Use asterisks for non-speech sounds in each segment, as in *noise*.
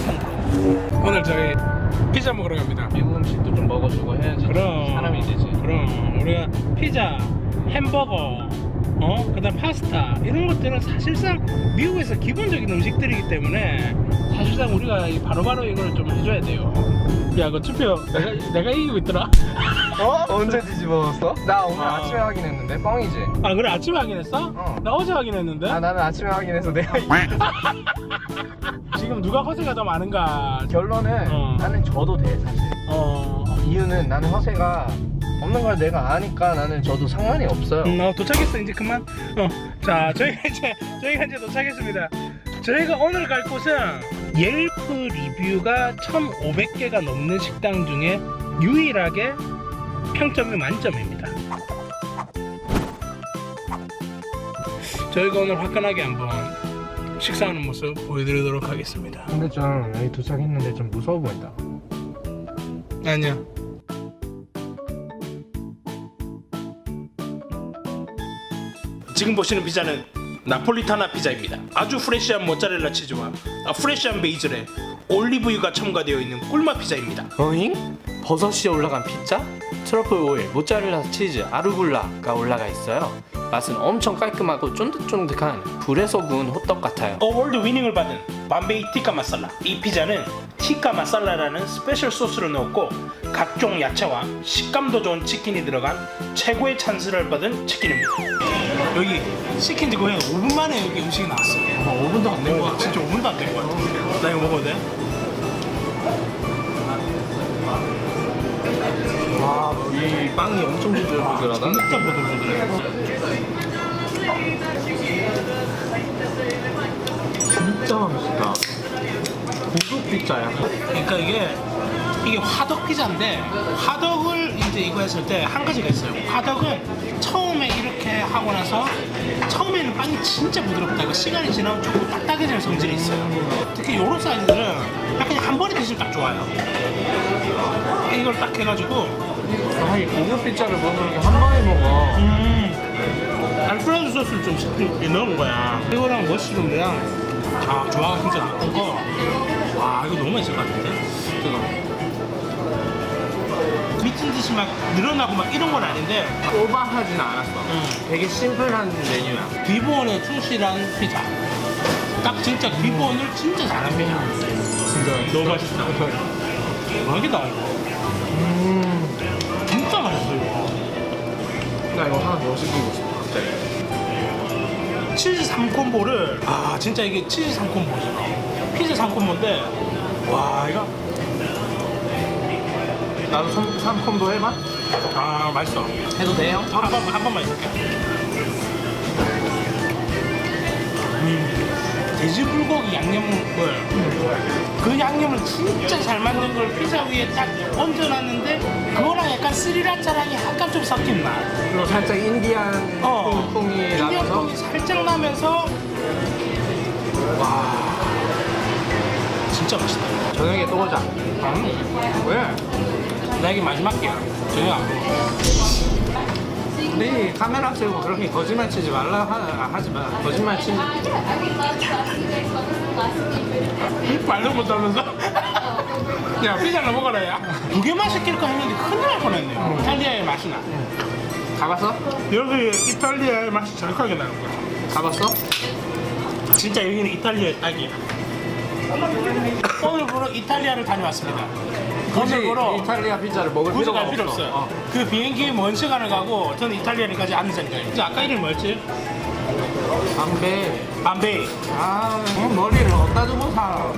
프로. 오늘 저희 피자 먹으러 갑니다. 미국 음식도 좀 먹어주고 해야지 그럼 사람이 되지 그럼 우리가 피자, 햄버거, 어 그 다음 파스타 이런 것들은 사실상 미국에서 기본적인 음식들이기 때문에 사실상 우리가 이 바로바로 이걸 좀 해줘야 돼요. 야, 그 투표 내가 내가 이기고 있더라. *laughs* 어? 언제 뒤집어졌어? 나 오늘 아. 아... 침에 확인했는데 뻥이지? 아 그래 아침에 확인했어? 어. 나 어제 확인했는데. 아 나는 아침에 확인해서 내가 이- *laughs* 지금 누가 허세가 더 많은가? 결론은 어. 나는 져도 돼 사실 어. 이유는 나는 허세가 없는 걸 내가 아니까 나는 저도 상관이 없어요 음, 어, 도착했어 이제 그만. 어, 자 저희가 *laughs* 이제 저희가 이제 도착했습니다. 저희가 오늘 갈 곳은 옐프 리뷰가 1,500개가 넘는 식당 중에 유일하게 평점이 만점입니다. 저희가 오늘 화끈하게 한번 식사하는 모습 보여드리도록 하겠습니다. 근데 좀 여기 도착했는데 좀 무서워 보인다 아니야. 지금 보시는 피자는 나폴리타나 피자입니다. 아주 프레시한 모짜렐라 치즈와 아, 프레시한 베이즐에 올리브유가 첨가되어 있는 꿀맛 피자입니다. 어잉? 버섯이 올라간 피자? 트러플 오일, 모짜렐라 치즈, 아르굴라가 올라가 있어요. 맛은 엄청 깔끔하고 쫀득쫀득한 불에서 구운 호떡 같아요. 어월드 위닝을 받은 밤베이 티카 마살라. 이 피자는 티카 마살라라는 스페셜 소스를 넣었고 각종 야채와 식감도 좋은 치킨이 들어간 최고의 찬스를 받은 치킨입니다. 여기 시킨 지 거의 5분 만에 여기 음식이 나왔어. 5분도 안 된 거야. 진짜 5분도 안 된 거야. 나 이거 먹어도 돼? 와 이 빵이 엄청 부들부들하다 진짜 보들보들해. 진짜 맛있다 고속 피자야 그러니까 이게 이게 화덕 피자인데 화덕을 이제 이거 했을 때 한 가지가 있어요. 화덕은 처음에 이렇게 하고 나서 처음에는 빵이 진짜 부드럽다. 이거 시간이 지나면 조금 딱딱해지는 성질이 있어요. 특히 이런 사이즈들은 약간 한 번에 드시면 딱 좋아요. 이걸 딱 해가지고 아니 고급 피자를 먹으면 한 방에 먹어 음 알프레도 소스를 좀 이렇게 넣은 거야. 이거랑 머쉬룸이랑 아 조화가 진짜 높은 거. 와 이거 너무 맛있을 것 같은데. 미친 듯이 막 늘어나고 막 이런 건 아닌데 오버하진 않았어 음. 되게 심플한 메뉴야 기본에 충실한 피자. 딱 진짜 기본을 진짜 잘한 피자. 진짜 너무 맛있다. 대박이다 이거. 음. 진짜 맛있어 이거. 나 이거 하나 더 시키고 싶어 갑자기 치즈 3콤보를 아 진짜 이게 치즈 3콤보죠. 피자 3콤보인데 와 이거 나도 삼, 삼콤도 해봐 아 맛있어. 해도 돼요? 한 번만 한 번만 해줄게. 음, 돼지 불고기 양념을 그 양념을 진짜 잘 만든 걸 피자 위에 딱 얹어놨는데 그거랑 약간 스리라차랑이 약간 좀 섞인 맛. 그리고 살짝 인디안 어. 콩이 나면서 인디안콩이 살짝 나면서 와 진짜 맛있다. 저녁에 또 오자 음, 왜? 나 이게 마지막 개야. 전혀 안 먹어. 우리 카메라 들고 그렇게 거짓말 치지 말라 하, 하지 마. 거짓말 치지 말도 못하면서? 야 피자를 먹어라 야 두 개만 시킬까 했는데 큰일 날 뻔했네요. 이탈리아의 맛이 나. 가봤어? 여기 이탈리아의 맛이 정확하게 나는 거야. 가봤어? 진짜 여기는 이탈리아의 딱이야. 오늘 보러 이탈리아를 다녀왔습니다 보러 이탈리아 피자를 먹을 굳이 필요가 갈 필요 없어. 없어요. 어. 그 비행기 먼 시간을 가고 저는 이탈리아까지 앉으니까요. 이제 아까 이름이 뭐였지? 담배 밤베이 아 어, 머리를 어디다 두고 사?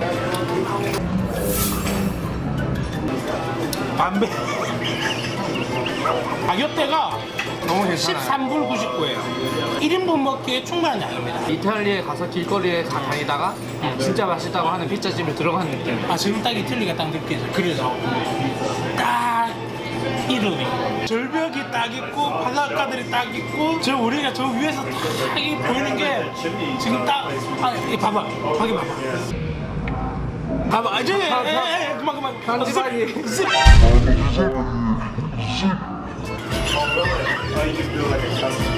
밤베이 가격대가 너무 괜찮아 13불 99예요. 1인분 먹기에 충분한 양입니다. 이탈리아에 가서 길거리에 가 다니다가 진짜 맛있다고 하는 피자집에 들어가는 느낌 아 지금 딱 이틀리가 딱 느껴져. 그래서 딱 이름이. 절벽이 딱 있고 바닷가들이 딱 있고 저 우리가 저 위에서 딱이 보이는 게 지금 딱아 봐봐. 거기 봐봐. 봐봐. 아 저기 에, 에, 에, 그만 그만. 편집하기. 어, 습, 습.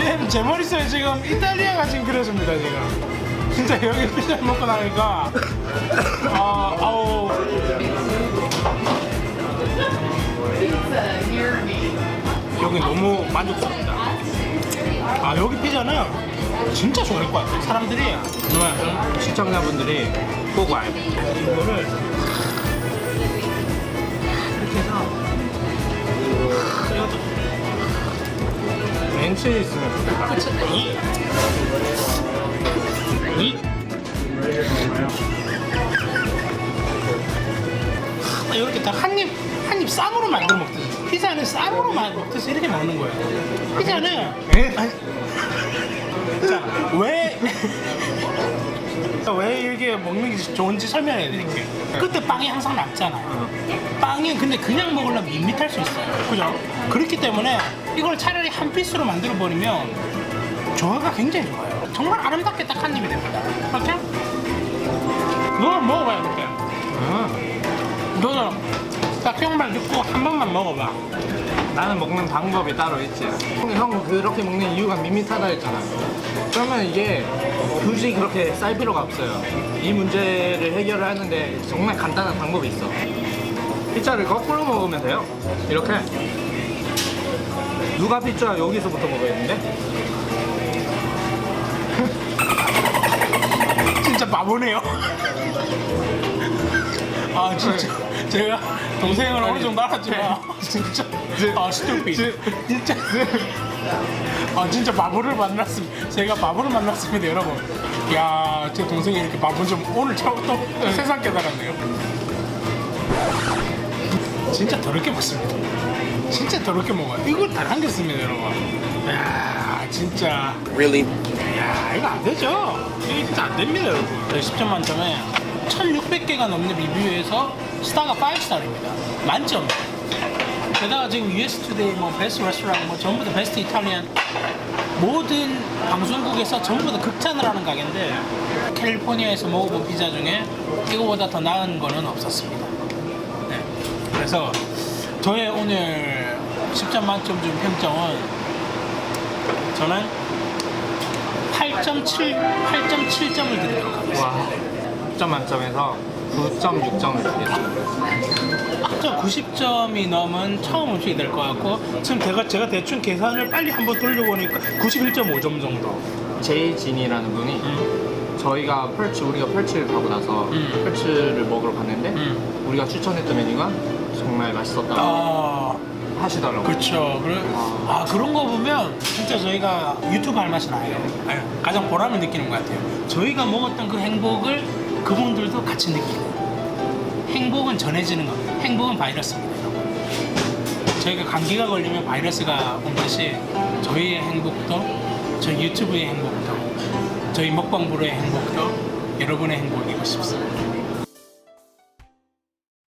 얘제 머릿속에 지금 이탈리아가 지금 그려집니다 지금 진짜 여기 피자를 먹고 나니까 아 아우 여기 너무 만족스럽다 아 여기 피자는 진짜 좋을 것 같아 사람들이 정말 시청자분들이 꼭 와요. 이거를 이렇게 해서 벤치 있으면 좋겠다. 이. 이. 아, 이렇게 딱 한 입, 한입 쌈으로 만들어 먹듯이. 피자는 쌈으로 만- 먹듯이 이렇게 먹는 거예요. 피자는. 에? 아니, 자, 왜. *laughs* 왜 이렇게 먹는 게 좋은지 설명해 드릴게요. 그때 빵이 항상 남잖아요. 빵이 근데 그냥 먹으려면 밋밋할 수 있어요. 그죠? 그렇기 때문에 이걸 차라리 한 피스로 만들어 버리면 조화가 굉장히 좋아요. 정말 아름답게 딱 한 입이 됩니다. 이렇게? 너 먹어봐요, 이렇게. 응. 너는 딱 형말 듣고 한 번만 먹어봐. 나는 먹는 방법이 따로 있지. 형, 형 그렇게 먹는 이유가 밋밋하다 했잖아. 그러면 이게 굳이 그렇게 쌀 필요가 없어요. 이 문제를 해결을 하는데 정말 간단한 방법이 있어. 피자를 거꾸로 먹으면 돼요. 이렇게. 누가 피자 여기서부터 먹어야 되는데? 진짜 바보네요. *laughs* 아 진짜 제가 동생을 어느 정도 알았지만 *laughs* 진짜 아 스튜피 진짜 아 진짜 바보를 만났습니다. 제가 바보를 만났습니다, 여러분. 야, 제 동생이 이렇게 바보 좀 오늘 처음 또 세상 깨달았네요. 진짜 더럽게 먹습니다. 진짜 더럽게 먹어요. 이걸 다 남겼습니다, 여러분. 야, 진짜. Really? 야 이거 안 되죠. 이거 진짜 안 됩니다, 여러분. 저희 10점 만점에 1,600개가 넘는 리뷰에서 스타가 5스타입니다. 만점. 게다가 지금 US 투데이, 뭐 베스트 레스토랑, 뭐 전부 다 베스트 이탈리안 모든 방송국에서 전부 다 극찬을 하는 가게인데 캘리포니아에서 먹어본 피자 중에 이거보다 더 나은 거는 없었습니다. 네. 그래서 저의 오늘 10점 만점 중 평점은 저는 8.7 8.7점을 드리도록 하겠습니다. 와. 10점 만점에서 9.6점을 드리겠습니다. 저 90점이 넘은 처음 음식이 될 것 같고 지금 제가 제가 대충 계산을 빨리 한번 돌려보니까 91.5점 정도. 제이진이라는 분이 음. 저희가 펄츠 우리가 펄츠를 가고 나서 음. 펄츠를 먹으러 갔는데 음. 우리가 추천했던 메뉴가 정말 맛있었다고 아 하시더라고요. 그렇죠. 그래, 아 그런 거 보면 진짜 저희가 유튜브 할 맛이 나요. 네, 가장 보람을 느끼는 것 같아요. 저희가 먹었던 그 행복을 그분들도 같이 느끼고 행복은 전해지는 거. 행복은 바이러스입니다. 저희가 감기가 걸리면 바이러스가 오듯이 저희의 행복도 저희 유튜브의 행복도 저희 먹방부로의 행복도 여러분의 행복이고 싶습니다.